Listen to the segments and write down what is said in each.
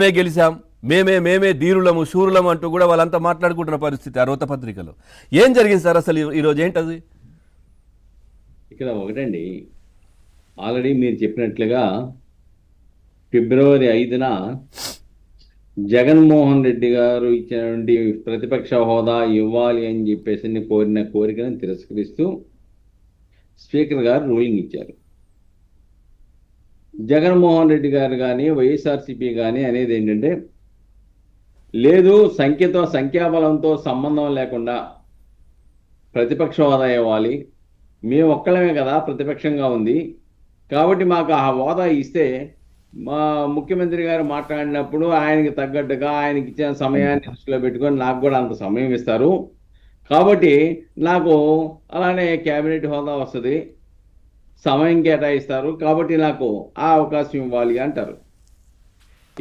మేమే గెలిచాం మేమే మేమే ధీరులము శూరులము అంటూ కూడా వాళ్ళంతా మాట్లాడుకుంటున్న పరిస్థితి ఆ రోత పత్రికలో. ఏం జరిగింది సార్ అసలు ఈరోజు ఏంటది? ఇక్కడ ఒకటండి ఆల్రెడీ మీరు చెప్పినట్లుగా ఫిబ్రవరి ఐదున జగన్మోహన్ రెడ్డి గారు ఇచ్చినటువంటి ప్రతిపక్ష హోదా ఇవ్వాలి అని చెప్పేసి కోరిన కోరికను తిరస్కరిస్తూ స్పీకర్ గారు రూలింగ్ ఇచ్చారు. జగన్మోహన్ రెడ్డి గారు కానీ వైఎస్ఆర్సీపీ కానీ అనేది ఏంటంటే లేదు సంఖ్యతో సంఖ్యాబలంతో సంబంధం లేకుండా ప్రతిపక్ష హోదా ఇవ్వాలి. మేము ఒక్కళ్ళమే కదా ప్రతిపక్షంగా ఉంది. కాబట్టి మాకు ఆ హోదా ఇస్తే మా ముఖ్యమంత్రి గారు మాట్లాడినప్పుడు ఆయనకి తగ్గట్టుగా ఆయనకి ఇచ్చిన సమయాన్ని దృష్టిలో పెట్టుకొని నాకు కూడా అంత సమయం ఇస్తారు. కాబట్టి నాకు అలానే క్యాబినెట్ హోదా వస్తుంది. సమయం కేటాయిస్తారు కాబట్టి నాకు ఆ అవకాశం ఇవ్వాలి అంటారు.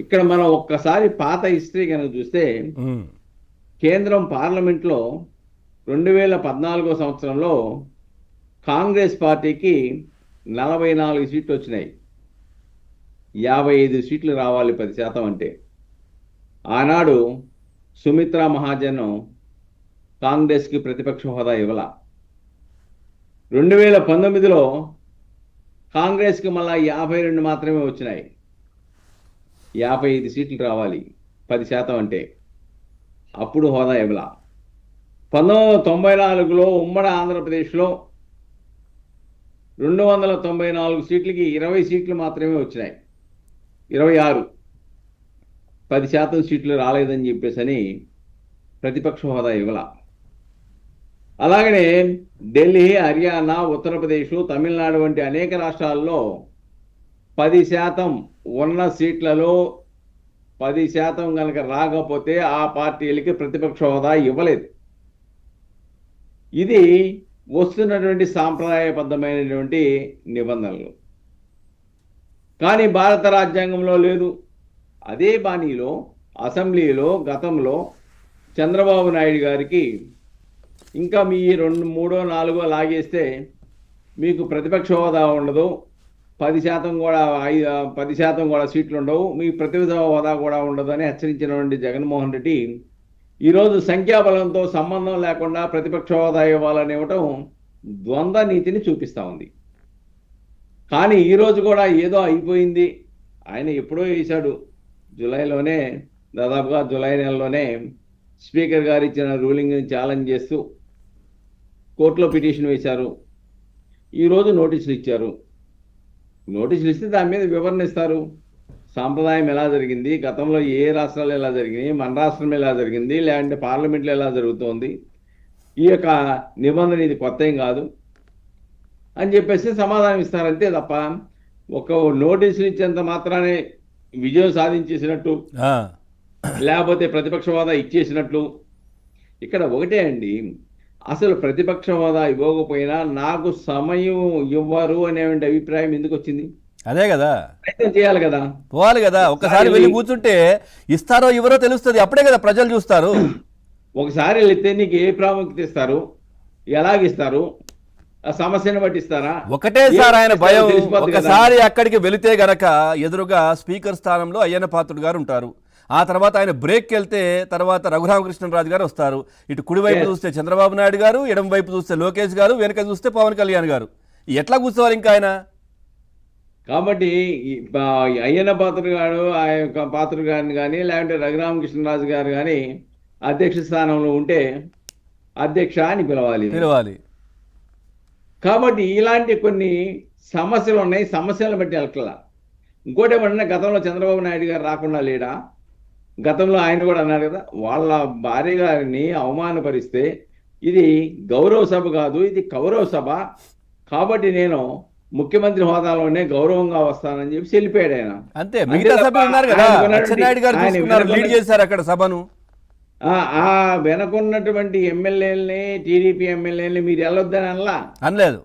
ఇక్కడ మనం ఒక్కసారి పాత హిస్టరీ కనుక చూస్తే కేంద్రం పార్లమెంట్లో రెండు వేల పద్నాలుగో సంవత్సరంలో కాంగ్రెస్ పార్టీకి నలభై నాలుగు సీట్లు వచ్చినాయి. యాభై ఐదు సీట్లు రావాలి పది శాతం అంటే. ఆనాడు సుమిత్రా మహాజన్ కాంగ్రెస్కి ప్రతిపక్ష హోదా ఇవ్వాల. రెండు వేల పంతొమ్మిదిలో కాంగ్రెస్కి మళ్ళా యాభై రెండు మాత్రమే వచ్చినాయి. యాభై ఐదు సీట్లు రావాలి. పది శాతం అంటే. అప్పుడు హోదా ఇవ్వలా. పంతొమ్మిది వందల తొంభై నాలుగులో ఉమ్మడి ఆంధ్రప్రదేశ్లో రెండు వందల తొంభై నాలుగు సీట్లకి ఇరవై సీట్లు మాత్రమే వచ్చినాయి. ఇరవై ఆరు. పది శాతం సీట్లు రాలేదని చెప్పేసి అని ప్రతిపక్ష హోదా ఇవ్వలా. అలాగనే ఢిల్లీ హర్యానా ఉత్తరప్రదేశ్ తమిళనాడు వంటి అనేక రాష్ట్రాల్లో పది శాతం ఉన్న సీట్లలో పది శాతం కనుక రాకపోతే ఆ పార్టీలకి ప్రతిపక్ష హోదా ఇవ్వలేదు. ఇది వస్తున్నటువంటి సాంప్రదాయబద్ధమైనటువంటి నిబంధనలు. కానీ భారత రాజ్యాంగంలో లేదు. అదే బాణీలో అసెంబ్లీలో గతంలో చంద్రబాబు నాయుడు గారికి ఇంకా మీ రెండు మూడో నాలుగో లాగేస్తే మీకు ప్రతిపక్ష హోదా ఉండదు. పది శాతం కూడా ఐదు పది శాతం కూడా సీట్లు ఉండవు. మీ ప్రతిపక్ష హోదా కూడా ఉండదు అని హెచ్చరించినటువంటి జగన్మోహన్ రెడ్డి ఈరోజు సంఖ్యాబలంతో సంబంధం లేకుండా ప్రతిపక్ష హోదా ఇవ్వాలని ఇవ్వటం ద్వంద్వ నీతిని చూపిస్తా ఉంది. కానీ ఈరోజు కూడా ఏదో అయిపోయింది. ఆయన ఎప్పుడో వేశాడు. జూలైలోనే దాదాపుగా జూలై నెలలోనే స్పీకర్ గారు ఇచ్చిన రూలింగ్ని ఛాలెంజ్ చేస్తూ కోర్టులో పిటిషన్ వేశారు. ఈరోజు నోటీసులు ఇచ్చారు. నోటీసులు ఇస్తే దాని మీద వివరణ ఇస్తారు. సాంప్రదాయం ఎలా జరిగింది? గతంలో ఏ రాష్ట్రాలు ఎలా జరిగినాయి? మన రాష్ట్రం ఎలా జరిగింది? లేదంటే పార్లమెంట్లో ఎలా జరుగుతోంది? ఈ యొక్క నిబంధన ఇది కొత్త ఏం కాదు. అని చెప్పేసి సమాధానం ఇస్తారంతే తప్ప ఒక నోటీసులు ఇచ్చేంత మాత్రానే విజయం సాధించేసినట్టు లేకపోతే ప్రతిపక్ష హోదా ఇచ్చేసినట్లు. ఇక్కడ ఒకటే అండి. అసలు ప్రతిపక్ష హోదా ఇవ్వకపోయినా నాకు సమయం ఇవ్వరు అనేటువంటి అభిప్రాయం ఎందుకు వచ్చింది? అదే కదా. ప్రయత్నం చేయాలి కదా. పోవాలి కదా. ఒక్కసారి వెళ్ళి కూర్చుంటే ఇస్తారో ఇవ్వరో తెలుస్తుంది. అప్పుడే కదా ప్రజలు చూస్తారు. ఒకసారి వెళితే నీకు ఏ ప్రాముఖ్యత ఇస్తారు? ఎలాగిస్తారు? ఆ సమస్యను బట్టి ఇస్తారా? ఒకటే సార్ ఆయన భయం. ఒకసారి అక్కడికి వెళితే గనక ఎదురుగా స్పీకర్ స్థానంలో అయ్యన్న పాత్రుడు గారు ఉంటారు. ఆ తర్వాత ఆయన బ్రేక్కి వెళ్తే తర్వాత రఘురామకృష్ణరాజు గారు వస్తారు. ఇటు కుడివైపు. చూస్తే చంద్రబాబు నాయుడు గారు ఎడమ వైపు చూస్తే లోకేష్ గారు వెనక చూస్తే పవన్ కళ్యాణ్ గారు. ఎట్లా కూర్చోవాలి ఇంకా ఆయన? కాబట్టి అయ్యన్న పాత్ర గారు ఆ యొక్క పాత్ర గారిని కానీ లేదంటే రఘురామకృష్ణరాజు గారు కానీ అధ్యక్ష స్థానంలో ఉంటే అధ్యక్ష అని పిలవాలి. పిలవాలి. కాబట్టి ఇలాంటి కొన్ని సమస్యలు ఉన్నాయి. సమస్యలను బట్టి వెళ్ళట్లా ఇంకోటి ఏమన్నా గతంలో చంద్రబాబు నాయుడు గారు రాకుండా లేడా? గతంలో ఆయన కూడా అన్నారు కదా వాళ్ళ భార్య గారిని అవమానపరిస్తే ఇది గౌరవ సభ కాదు ఇది కౌరవ సభ. కాబట్టి నేను ముఖ్యమంత్రి హోదాలోనే గౌరవంగా వస్తానని చెప్పి వెళ్ళిపోయాడు ఆయన. అంతే మిగతా ఉన్నారు కదా. లీడ్ చేశారు అక్కడ సభను. ఆ వెనకున్నటువంటి ఎమ్మెల్యేలని టీడీపీ ఎమ్మెల్యేలని మీరు వెళ్ళొద్దని అనలా. అనలేదు.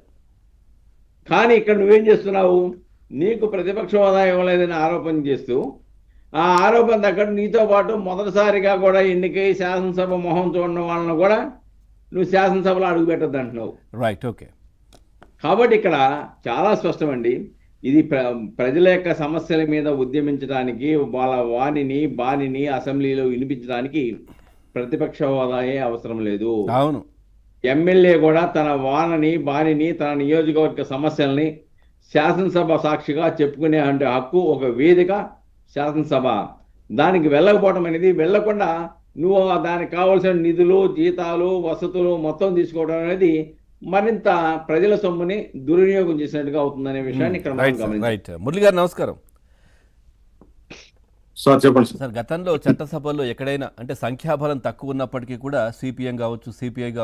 కానీ ఇక్కడ నువ్వేం చేస్తున్నావు? నీకు ప్రతిపక్ష హోదా ఇవ్వలేదని ఆరోపణ చేస్తూ ఆ ఆరోపణ తగ్గట్టు నీతో పాటు మొదటిసారిగా కూడా ఎన్నికై శాసనసభ మొహం చూడడం వాళ్ళని కూడా నువ్వు శాసనసభలో అడుగు పెట్టద్దు అంటున్నావు. రైట్ ఓకే కాబట్టి ఇక్కడ చాలా స్పష్టమండి. ఇది ప్ర ప్రజల యొక్క సమస్యల మీద ఉద్యమించడానికి వాళ్ళ వాణిని బాణిని అసెంబ్లీలో వినిపించడానికి ప్రతిపక్ష హోదాయే అవసరం లేదు. అవును. ఎమ్మెల్యే కూడా తన వానని బాణిని తన నియోజకవర్గ సమస్యల్ని శాసనసభ సాక్షిగా చెప్పుకునే అంటే హక్కు ఒక వేదిక శాసనసభ. దానికి వెళ్ళకపోవడం అనేది వెళ్ళకుండా నువ్వు దానికి కావాల్సిన నిధులు జీతాలు వసతులు మొత్తం తీసుకోవడం అనేది మరింత ప్రజల సొమ్ముని దుర్వినియోగం చేసినట్టుగా అవుతుందనే విషయాన్ని ఇక్కడ మురళి గారు నమస్కారం. సార్ చెప్పండి సార్. సార్ గతంలో చట్టసభల్లో ఎక్కడైనా అంటే సంఖ్యాబలం తక్కువ ఉన్నప్పటికీ కూడా సిపిఎం కావచ్చు సిపిఐ కావచ్చు